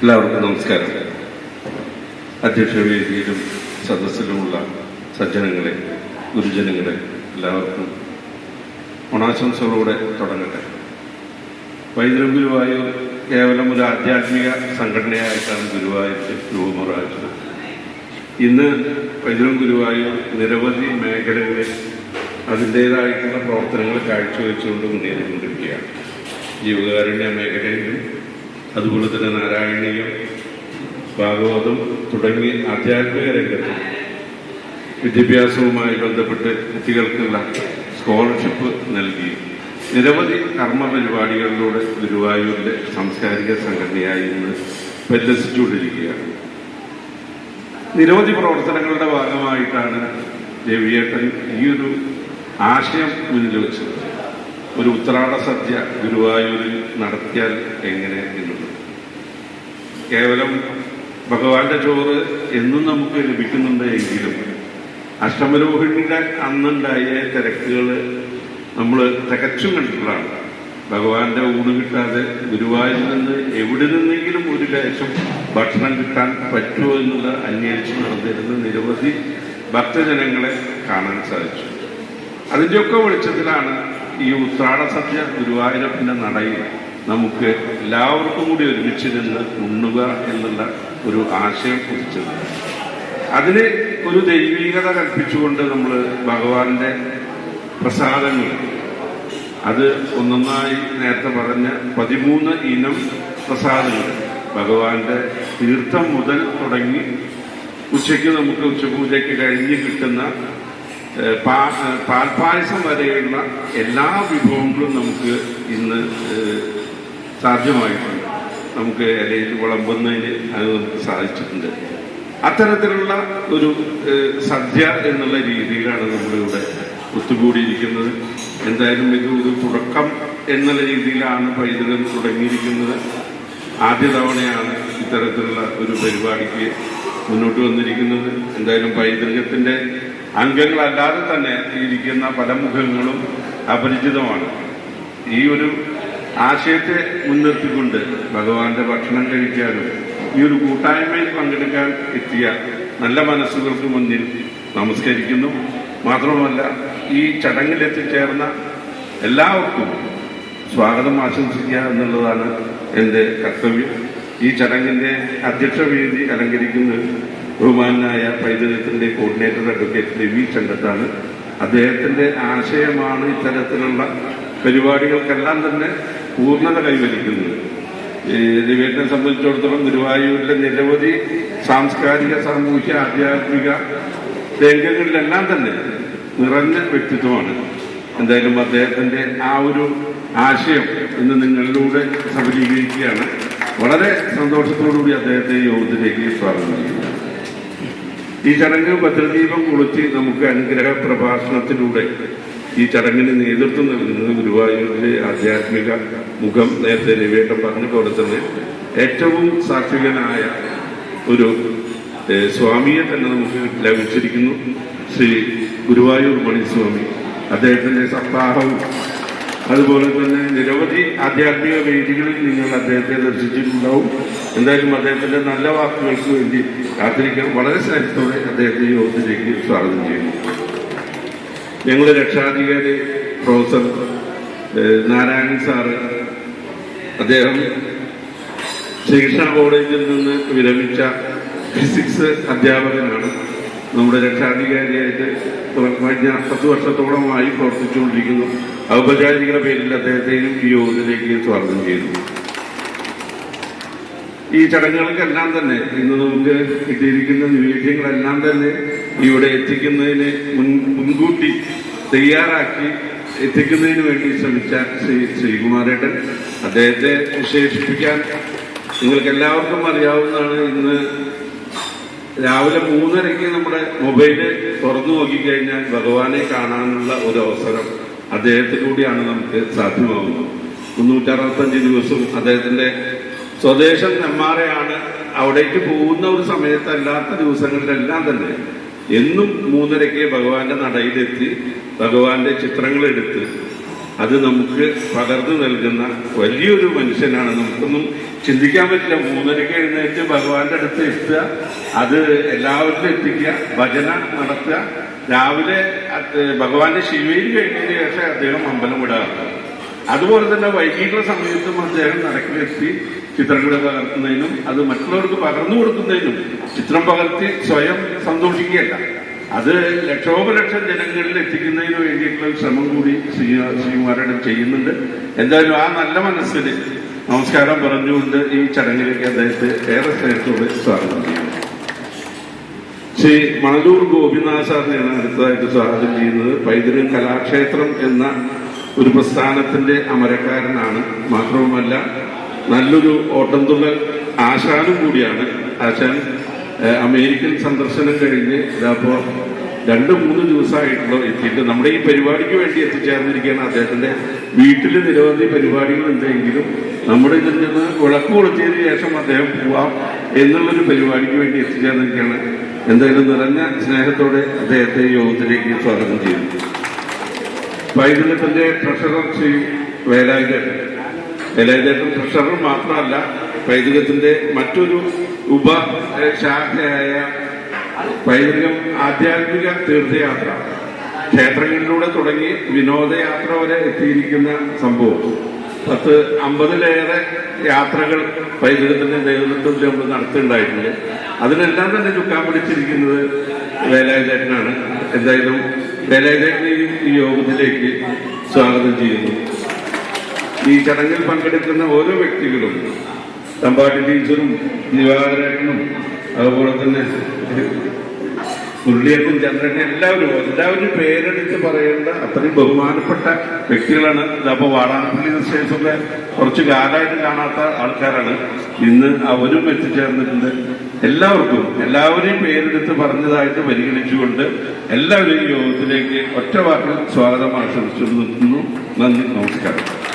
എല്ലാവർക്കും നമസ്കാരം. അധ്യക്ഷ വേദിയിലും സദസ്സിലുമുള്ള സജ്ജനങ്ങളെ ഗുരുജനങ്ങളെ എല്ലാവർക്കും ഓണാശംസകളോടെ തുടങ്ങട്ടെ. വൈദ്യം ഗുരുവായൂർ കേവലം ഒരു ആധ്യാത്മിക സംഘടനയായിട്ടാണ് ഗുരുവായൂർ രൂപമുറാച്ചത് ഇന്ന് വൈദ്യം ഗുരുവായൂർ നിരവധി മേഖലകളിൽ അതിന്റേതായിട്ടുള്ള പ്രവർത്തനങ്ങൾ കാഴ്ചവെച്ചുകൊണ്ട് മുന്നേറിക്കൊണ്ടിരിക്കുകയാണ്. ജീവകാരുണ്യ മേഖലയിലും അതുപോലെ തന്നെ നാരായണീയം ഭാഗവതം തുടങ്ങി ആധ്യാത്മിക രംഗത്ത് വിദ്യാഭ്യാസവുമായി ബന്ധപ്പെട്ട് കുട്ടികൾക്കുള്ള സ്കോളർഷിപ്പ് നൽകി. നിരവധി കർമ്മ പരിപാടികളിലൂടെ ഗുരുവായൂരിലെ സാംസ്കാരിക സംഘടനയായി ഇന്ന് പരിലസിച്ചുകൊണ്ടിരിക്കുകയാണ് നിരവധി പ്രവർത്തനങ്ങളുടെ ഭാഗമായിട്ടാണ് രവിയേട്ടൻ ഈ ഒരു ആശയം മുന്നിൽ വെച്ചത്. ഒരു ഉത്രാട സദ്യ ഗുരുവായൂരിൽ നടത്തിയാൽ എങ്ങനെ എന്നുള്ളത്. കേവലം ഭഗവാന്റെ ചോറ് എന്നും നമുക്ക് ലഭിക്കുന്നുണ്ട് എങ്കിലും അഷ്ടമരോഹിണിയുടെ അന്നുണ്ടായ തിരക്കുകൾ നമ്മൾ തികച്ചും കണ്ടിട്ടുള്ളതാണ്. ഭഗവാന്റെ ഊണ് കിട്ടാതെ ഗുരുവായൂരിൽ നിന്ന് എവിടെ നിന്നെങ്കിലും ഒരു ലേശം ഭക്ഷണം കിട്ടാൻ പറ്റുമോ എന്നുള്ള അന്വേഷിച്ച് നടന്നിരുന്ന നിരവധി ഭക്തജനങ്ങളെ കാണാൻ സാധിച്ചു. അതിന്റെയൊക്കെ വെളിച്ചത്തിലാണ് ഈ ഉത്രാട സദ്യ ഗുരുവായൂരപ്പന്റെ നടയിൽ നമുക്ക് എല്ലാവർക്കും കൂടി ഒരുമിച്ച് നിന്ന് ഉണ്ണുക എന്നുള്ള ഒരു ആശയം കുറിച്ചത് അതിന് ഒരു ദൈവീകത കൽപ്പിച്ചുകൊണ്ട് നമ്മൾ ഭഗവാന്റെ പ്രസാദങ്ങൾ അത് ഒന്നൊന്നായി നേരത്തെ പറഞ്ഞ പതിമൂന്ന് ഇനം പ്രസാദങ്ങൾ ഭഗവാന്റെ തീർത്ഥം മുതൽ തുടങ്ങി ഉച്ചയ്ക്ക് നമുക്ക് ഉച്ചപൂജയ്ക്ക് കഴിഞ്ഞ് കിട്ടുന്ന പാൽപായസം വരെയുള്ള എല്ലാ വിഭവങ്ങളും നമുക്ക് ഇന്ന് സാധ്യമായിട്ടുണ്ട്. നമുക്ക് ഇലയിൽ വിളമ്പുന്നതിന് അത് നമുക്ക് സാധിച്ചിട്ടുണ്ട്. അത്തരത്തിലുള്ള ഒരു സദ്യ എന്നുള്ള രീതിയിലാണ് നമ്മളിവിടെ ഒത്തുകൂടിയിരിക്കുന്നത്. എന്തായാലും ഇത് ഒരു തുടക്കം എന്നുള്ള രീതിയിലാണ് പൈതൃകം തുടങ്ങിയിരിക്കുന്നത്. ആദ്യ തവണയാണ് ഇത്തരത്തിലുള്ള ഒരു പരിപാടിക്ക് മുന്നോട്ട് വന്നിരിക്കുന്നത്. എന്തായാലും പൈതൃകത്തിന്റെ അംഗങ്ങളല്ലാതെ തന്നെ ഇരിക്കുന്ന പല മുഖങ്ങളും അപരിചിതമാണ്. ഈ ഒരു ആശയത്തെ മുൻനിർത്തിക്കൊണ്ട് ഭഗവാന്റെ ഭക്ഷണം കഴിക്കാനും ഈ ഒരു കൂട്ടായ്മയിൽ പങ്കെടുക്കാൻ എത്തിയ നല്ല മനസ്സുകൾക്ക് മുന്നിൽ നമസ്കരിക്കുന്നു. മാത്രമല്ല ഈ ചടങ്ങിൽ എത്തിച്ചേർന്ന എല്ലാവർക്കും സ്വാഗതം ആശംസിക്കുക എന്നുള്ളതാണ് എന്റെ കർത്തവ്യം. ഈ ചടങ്ങിന്റെ അധ്യക്ഷ വേദി അലങ്കരിക്കുന്നത് ബഹുമാനായ പൈതൃകത്തിന്റെ കോർഡിനേറ്റർ അഡ്വക്കേറ്റ് രവി ചണ്ടത്താണ് അദ്ദേഹത്തിന്റെ ആശയമാണ് ഇത്തരത്തിലുള്ള പരിപാടികൾക്കെല്ലാം തന്നെ പൂർണത കൈവരിക്കുന്നത്. ഈ രവിയേട്ടനെ സംബന്ധിച്ചിടത്തോളം ഗുരുവായൂരിലെ നിരവധി സാംസ്കാരിക സാമൂഹ്യ ആധ്യാത്മിക രംഗങ്ങളിലെല്ലാം തന്നെ നിറഞ്ഞ വ്യക്തിത്വമാണ്. എന്തായാലും അദ്ദേഹത്തിന്റെ ആ ഒരു ആശയം ഇന്ന് നിങ്ങളിലൂടെ സഫലീകരിക്കുകയാണ്. വളരെ സന്തോഷത്തോടുകൂടി അദ്ദേഹത്തെ യോഗത്തിലേക്ക് സ്വാഗതം ചെയ്യുന്നു. ഈ ചടങ്ങ് ഭദ്രദീപം കൊളുത്തി നമുക്ക് അനുഗ്രഹ പ്രഭാഷണത്തിലൂടെ ഈ ചടങ്ങിന് നേതൃത്വം നൽകുന്നത് ഗുരുവായൂരിലെ ആധ്യാത്മിക മുഖം നേരത്തെ രവിയേട്ടൻ പറഞ്ഞ തന്നെ ഏറ്റവും സാക്ഷികനായ ഒരു സ്വാമിയെ തന്നെ നമുക്ക് ലഭിച്ചിരിക്കുന്നു. ശ്രീ ഗുരുവായൂർ മണിസ്വാമി. അദ്ദേഹത്തിന്റെ സപ്താഹവും അതുപോലെ തന്നെ നിരവധി ആധ്യാത്മിക വേദികളിൽ നിങ്ങൾ അദ്ദേഹത്തെ ദർശിച്ചിട്ടുണ്ടാവും. എന്തായാലും അദ്ദേഹത്തിന്റെ നല്ല വാക്കുകൾക്ക് വേണ്ടി കാത്തിരിക്കാൻ വളരെ സ്നേഹത്തോടെ അദ്ദേഹത്തെ യോഗത്തിലേക്ക് സ്വാഗതം ചെയ്യുന്നു. ഞങ്ങളുടെ രക്ഷാധികാരി പ്രൊഫസർ നാരായണൻ സാറ് അദ്ദേഹം ശ്രീകൃഷ്ണ കോളേജിൽ നിന്ന് വിരമിച്ച ഫിസിക്സ് അധ്യാപകനാണ്. നമ്മുടെ രക്ഷാധികാരിയായിട്ട് കഴിഞ്ഞ പത്ത് വർഷത്തോളമായി പ്രവർത്തിച്ചുകൊണ്ടിരിക്കുന്നു. ഔപചാരിക പേരിൽ അദ്ദേഹത്തെയും ഈ യോഗത്തിലേക്ക് സ്വാഗതം ചെയ്യുന്നു. ഈ ചടങ്ങുകൾക്കെല്ലാം തന്നെ ഇന്ന് നമുക്ക് കിട്ടിയിരിക്കുന്ന നിവേദ്യങ്ങളെല്ലാം തന്നെ ഇവിടെ എത്തിക്കുന്നതിന് മുൻ മുൻകൂട്ടി തയ്യാറാക്കി എത്തിക്കുന്നതിന് വേണ്ടി ശ്രമിച്ച ശ്രീ ശ്രീകുമാരേട്ടൻ അദ്ദേഹത്തെ വിശേഷിപ്പിക്കാൻ നിങ്ങൾക്ക് എല്ലാവർക്കും അറിയാവുന്നതാണ് ഇന്ന് രാവിലെ മൂന്നരയ്ക്ക് നമ്മുടെ മൊബൈൽ തുറന്നു നോക്കിക്കഴിഞ്ഞാൽ ഭഗവാനെ കാണാനുള്ള ഒരു അവസരം അദ്ദേഹത്തിലൂടെയാണ് നമുക്ക് സാധ്യമാകുന്നത് മുന്നൂറ്ററുപത്തഞ്ച് ദിവസവും അദ്ദേഹത്തിന്റെ സ്വദേശം നെമ്മാറയാണ്. അവിടേക്ക് പോകുന്ന ഒരു സമയത്തല്ലാത്ത ദിവസങ്ങളിലെല്ലാം തന്നെ എന്നും മൂന്നരയ്ക്ക് ഭഗവാന്റെ നടയിലെത്തി ഭഗവാന്റെ ചിത്രങ്ങളെടുത്ത് അത് നമുക്ക് പകർന്നു നൽകുന്ന വലിയൊരു മനുഷ്യനാണ്. നമുക്കൊന്നും ചിന്തിക്കാൻ പറ്റില്ല. മൂന്നരയ്ക്ക് എഴുന്നേറ്റ് ഭഗവാന്റെ അടുത്ത് എത്തുക. അത് എല്ലാവർക്കും എത്തിക്കുക. ഭജന നടത്തുക. രാവിലെ ഭഗവാന്റെ ശിവയിൽ കഴിഞ്ഞതിന് ശേഷം അദ്ദേഹം അമ്പലം വിടാറുണ്ട് അതുപോലെ തന്നെ വൈകിട്ടുള്ള സമയത്തും അദ്ദേഹം നടക്കിലെത്തി ചിത്രങ്ങൾ പകർത്തുന്നതിനും അത് മറ്റുള്ളവർക്ക് പകർന്നു കൊടുക്കുന്നതിനും ചിത്രം പകർത്തി സ്വയം സന്തോഷിക്കുകയല്ല. അത് ലക്ഷോപലക്ഷം ജനങ്ങളിൽ എത്തിക്കുന്നതിന് വേണ്ടിയിട്ടുള്ള ശ്രമം കൂടി ശ്രീ ശ്രീകുമാരൻ ചെയ്യുന്നുണ്ട്. എന്തായാലും ആ നല്ല മനസ്സിന് നമസ്കാരം പറഞ്ഞുകൊണ്ട് ഈ ചടങ്ങിലേക്ക് അദ്ദേഹത്തെ ഏറെ സ്നേഹത്തോടെ സ്വാഗതം ചെയ്യുന്നു. ശ്രീ മണലൂർ ഗോപിനാഥ് സാറിനെയാണ് അടുത്തതായിട്ട് സ്വാഗതം ചെയ്യുന്നത്. പൈതൃകം കലാക്ഷേത്രം എന്ന ഒരു പ്രസ്ഥാനത്തിന്റെ അമരക്കാരനാണ്. മാത്രവുമല്ല നല്ലൊരു ഓട്ടംതുള്ളൽ ആശാനും കൂടിയാണ്. ആശാൻ അമേരിക്കൻ സന്ദർശനം കഴിഞ്ഞ് ഇതാപ്പോ രണ്ട് മൂന്ന് ദിവസമായിട്ടുള്ള എത്തിയിട്ട്. നമ്മുടെ ഈ പരിപാടിക്ക് വേണ്ടി എത്തിച്ചേർന്നിരിക്കുകയാണ് അദ്ദേഹത്തിന്റെ വീട്ടിൽ നിരവധി പരിപാടികളുണ്ടെങ്കിലും നമ്മുടെ ഇതിൽ നിന്ന് വിളക്ക് കൊടുത്തതിന് ശേഷം അദ്ദേഹം പോവാം എന്നുള്ളൊരു പരിപാടിക്ക് വേണ്ടി എത്തിച്ചേർന്നിരിക്കുകയാണ്. എന്തായാലും നിറഞ്ഞ സ്നേഹത്തോടെ അദ്ദേഹത്തെ യോഗത്തിലേക്ക് സ്വാഗതം ചെയ്യുന്നു. പൈതൃകത്തിന്റെ ട്രഷറർ ശ്രീ വേലായുധേട്ടൻ. വേലായുധേട്ടൻ ട്രഷറർ മാത്രമല്ല പൈതൃകത്തിന്റെ മറ്റൊരു ഉപ ശാഖയായ പൈതൃകം ആധ്യാത്മിക തീർത്ഥയാത്ര. ക്ഷേത്രങ്ങളിലൂടെ തുടങ്ങി വിനോദയാത്ര വരെ എത്തിയിരിക്കുന്ന സംഭവം. പത്ത് അമ്പതിലേറെ യാത്രകൾ പൈതൃകത്തിന്റെ നേതൃത്വത്തിൽ നമ്മൾ നടത്തുണ്ടായിട്ടുണ്ട്. അതിനെല്ലാം തന്നെ ചുക്കാൻ പിടിച്ചിരിക്കുന്നത് വേലായുധേട്ടനാണ്. എന്തായാലും വേലായുധേട്ടനെയും ഈ യോഗത്തിലേക്ക് സ്വാഗതം ചെയ്യുന്നു. ഈ ചടങ്ങിൽ പങ്കെടുക്കുന്ന ഓരോ വ്യക്തികളും തമ്പാട്ടി ടീച്ചറും ദിവാകരനും അതുപോലെ തന്നെ മുരളിയപ്പൻ ചന്ദ്രനും എല്ലാവരും എല്ലാവരും പേരെടുത്ത് പറയേണ്ട അത്രയും ബഹുമാനപ്പെട്ട വ്യക്തികളാണ്. അപ്പൊ വാടാനപ്പള്ളി സ്റ്റേഷനിലെ കുറച്ച് കാലമായിട്ട് കാണാത്ത ആൾക്കാരാണ്. ഇന്ന് അവരും എത്തിച്ചേർന്നിട്ടുണ്ട്. എല്ലാവർക്കും എല്ലാവരെയും പേരെടുത്ത് പറഞ്ഞതായിട്ട് പരിഗണിച്ചുകൊണ്ട് എല്ലാവരെയും യോഗത്തിലേക്ക് ഒറ്റ വാക്കിൽ സ്വാഗതം ആശംസിച്ചു നിർത്തുന്നു നന്ദി നമസ്കാരം.